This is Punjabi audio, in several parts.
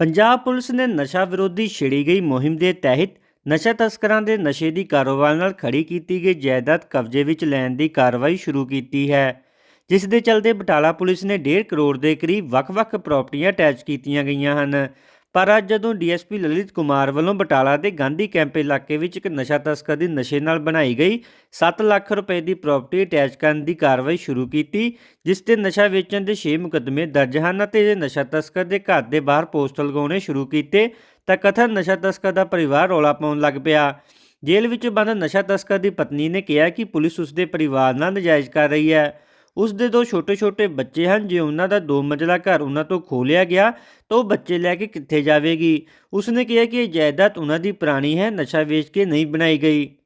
ਪੰਜਾਬ ਪੁਲਿਸ ਨੇ ਨਸ਼ਾ ਵਿਰੋਧੀ ਛਿੜੀ ਗਈ ਮੁਹਿੰਮ ਦੇ ਤਹਿਤ ਨਸ਼ਾ ਤਸਕਰਾਂ ਦੇ ਨਸ਼ੇ ਦੀ ਕਾਰੋਬਾਰ ਨਾਲ ਖੜੀ ਕੀਤੀ ਗਈ ਜਾਇਦਾਦ ਕਬਜ਼ੇ ਵਿੱਚ ਲੈਣ ਦੀ ਕਾਰਵਾਈ ਸ਼ੁਰੂ ਕੀਤੀ ਹੈ, ਜਿਸ ਦੇ ਚਲਦੇ ਬਟਾਲਾ ਪੁਲਿਸ ਨੇ 1.5 ਕਰੋੜ ਦੇ ਕਰੀਬ ਵੱਖ-ਵੱਖ ਪ੍ਰਾਪਰਟੀਆਂ ਅਟੈਚ ਕੀਤੀਆਂ ਗਈਆਂ ਹਨ। ਪਰ ਅੱਜ ਜਦੋਂ ਡੀਐਸਪੀ ਲਲਿਤ ਕੁਮਾਰ ਵੱਲੋਂ ਬਟਾਲਾ ਦੇ ਗਾਂਧੀ ਕੈਂਪ ਇਲਾਕੇ ਵਿੱਚ ਇੱਕ ਨਸ਼ਾ ਤਸਕਰ ਦੀ ਨਸ਼ੇ ਨਾਲ ਬਣਾਈ ਗਈ 7 ਲੱਖ ਰੁਪਏ ਦੀ ਪ੍ਰਾਪਰਟੀ ਅਟੈਚ ਕਰਨ ਦੀ ਕਾਰਵਾਈ ਸ਼ੁਰੂ ਕੀਤੀ, ਜਿਸ ਤੇ ਨਸ਼ਾ ਵੇਚਣ ਦੇ 6 ਮੁਕੱਦਮੇ ਦਰਜ ਹਨ ਅਤੇ ਇਹ ਨਸ਼ਾ ਤਸਕਰ ਦੇ ਘਰ ਦੇ ਬਾਹਰ ਪੋਸਟਰ ਲਗਾਉਣੇ ਸ਼ੁਰੂ ਕੀਤੇ ਤਾਂ ਕਥਨ ਨਸ਼ਾ ਤਸਕਰ ਦਾ ਪਰਿਵਾਰ ਰੌਲਾ ਪਾਉਣ ਲੱਗ ਪਿਆ। ਜੇਲ੍ਹ ਵਿੱਚ ਬੰਦ ਨਸ਼ਾ ਤਸਕਰ ਦੀ ਪਤਨੀ ਨੇ ਕਿਹਾ ਕਿ ਪੁਲਿਸ ਉਸ ਦੇ ਪਰਿਵਾਰ ਨਾਲ ਨਜਾਇਜ਼ ਕਰ ਰਹੀ ਹੈ। ਉਸ ਦੇ ਦੋ ਛੋਟੇ-ਛੋਟੇ ਬੱਚੇ ਹਨ, ਜੇ ਉਹਨਾਂ ਦਾ ਦੋ ਮੰਜ਼ਲਾ ਘਰ ਉਹਨਾਂ ਤੋਂ ਖੋਹ ਗਿਆ, ਤਾਂ ਉਹ ਬੱਚੇ ਲੈ ਕੇ ਕਿੱਥੇ ਜਾਵੇਗੀ? ਉਸਨੇ ਕਿਹਾ ਕਿ ਇਹ ਜਾਇਦਾਦ ਉਹਨਾਂ ਦੀ ਪੁਰਾਣੀ ਹੈ, ਨਸ਼ਾ ਵੇਚ ਕੇ ਨਹੀਂ ਬਣਾਈ ਗਈ।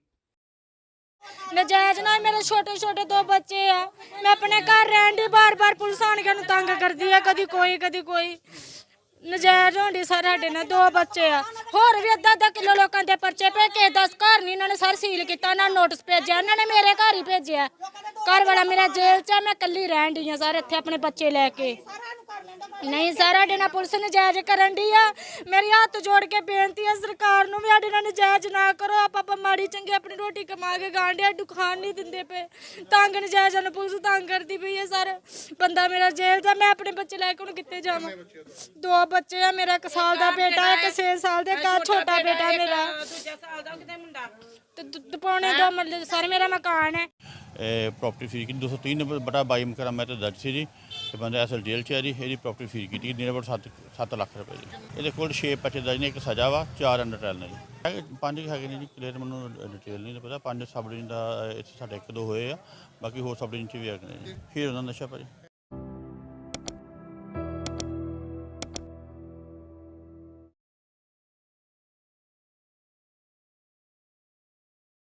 ਨਜਾਇਜ਼ ਨਾਲ ਮੇਰੇ ਛੋਟੇ ਛੋਟੇ ਦੋ ਬੱਚੇ ਆ। ਮੈਂ ਆਪਣੇ ਘਰ ਰਹਿਣ ਦੀ ਬਾਰ-ਬਾਰ ਪੁਲਿਸ ਆਣ ਕੇ ਨੂੰ ਤੰਗ ਕਰਦੀ ਆ, ਕਦੀ ਕੋਈ ਕਦੀ ਕੋਈ। ਨਜਾਇਜ਼ ਹੋਣੀ ਸਰ ਸਾਡੇ ਨਾਲ ਦੋ ਬੱਚੇ ਆ। ਹੋਰ ਵੀ ਅੱਧਾ ਅੱਧਾ ਕਿਲੋ ਲੋਕਾਂ ਦੇ ਪਰਚੇ ਪਏ ਕੇ 10 ਘਰ ਨਹੀਂ ਇਹਨਾਂ ਨੇ ਸਰ ਸੀਲ ਕੀਤਾ, ਨਾ ਨੋਟਿਸ ਭੇਜਿਆ ਇਹਨਾਂ ਨੇ ਮੇਰੇ ਘਰ ਹੀ ਭੇਜਿਆ। ਘਰ ਵਾਲਾ ਮੇਰਾ ਜੇਲ੍ਹ 'ਚ ਆ ਮੈਂ ਇਕੱਲੀ ਰਹਿਣ ਦੀ ਆ ਸਰ ਇੱਥੇ ਆਪਣੇ ਬੱਚੇ ਲੈ ਕੇ। ਨਹੀਂ ਸਰ ਸਾਡੇ ਨਾਲ ਪੁਲਿਸ ਨਜਾਇਜ਼ ਕਰਨ ਦੀ ਆ। ਮੇਰੀ ਹੱਥ ਜੋੜ ਕੇ ਬੇਨਤੀ ਆ ਸਰਕਾਰ ਨੂੰ ਵੀ ਸਾਡੇ ਨਾਲ ਨਜਾਇਜ਼ ਨਾ ਕਰੋ। ਆਪਾਂ ਆਪਾਂ ਮਾੜੀ ਚੰਗੀ ਆਪਣੀ ਰੋਟੀ ਕਮਾ ਕੇ ਗਾਂਢਿਆਂ ਨੂੰ ਖਾਣ ਨਹੀਂ ਦਿੰਦੇ ਪਏ। ਤੰਗ ਨਜਾਇਜ਼ ਨੂੰ ਪੁਲਿਸ ਤੰਗ ਕਰਦੀ ਪਈ ਹੈ ਸਰ। ਬੰਦਾ ਮੇਰਾ ਜੇਲ੍ਹ ਦਾ ਮੈਂ ਆਪਣੇ ਬੱਚੇ ਲੈ ਕੇ ਹੁਣ ਕਿੱਥੇ ਜਾਵਾਂ? ਦੋ ਬੱਚੇ ਆ ਮੇਰਾ 1 ਸਾਲ ਦਾ ਬੇਟਾ ਇੱਕ 6 ਸਾਲ ਦਾ ਇੱਕ ਆਹ ਛੋਟਾ ਬੇਟਾ ਮੇਰਾ। ਤੇ ਦ- ਦ- ਪੌਣੇ ਦੋ ਮਰਲੇ ਸਰ ਮੇਰਾ ਮਕਾਨ ਹੈ। ਪ੍ਰਾਪਰਟੀ ਫੀਸ ਕੀਤੀ। 203 ਨੰਬਰ ਬਟਾ 22 ਮੁਕੱਦਮਾ ਤੇ ਦਰਜ ਸੀ ਜੀ। ਤੇ ਬੰਦਾ ਅਸਲ ਜੇਲ੍ਹ ਚ ਹੈ ਜੀ, ਇਹਦੀ ਪ੍ਰਾਪਰਟੀ ਫੀਸ ਕੀਤੀ। ਜਿਹਦੇ ਨੰਬਰ 7 7 ਲੱਖ ਰੁਪਏ ਦੀ ਇਹਦੇ ਕੋਲ 6 ਪਰਚੇ ਦਰਜ ਨੇ, ਇੱਕ ਸਜ਼ਾ ਵਾ, ਚਾਰ ਅੰਡਰ ਟ੍ਰਾਇਲ ਨੇ ਜੀ। ਹੈਗੇ- ਪੰਜ ਹੈਗੇ ਨੇ ਜੀ ਕਲੀਅਰ ਮੈਨੂੰ ਡਿਟੇਲ ਨਹੀਂ ਪਤਾ। ਪੰਜ ਸਬ ਡਿਵੀਜ਼ਨ ਦਾ, ਇੱਥੇ ਸਾਡੇ ਇੱਕ ਦੋ ਹੋਏ ਆ। ਬਾਕੀ ਹੋਰ ਸਬ ਡਿਵੀਜ਼ਨ ਚ ਵੀ ਹੈਗੇ ਨੇ ਜੀ। ਫਿਰ ਉਹਨਾਂ ਦਾ ਨਸ਼ਾ ਭਾਜੀ।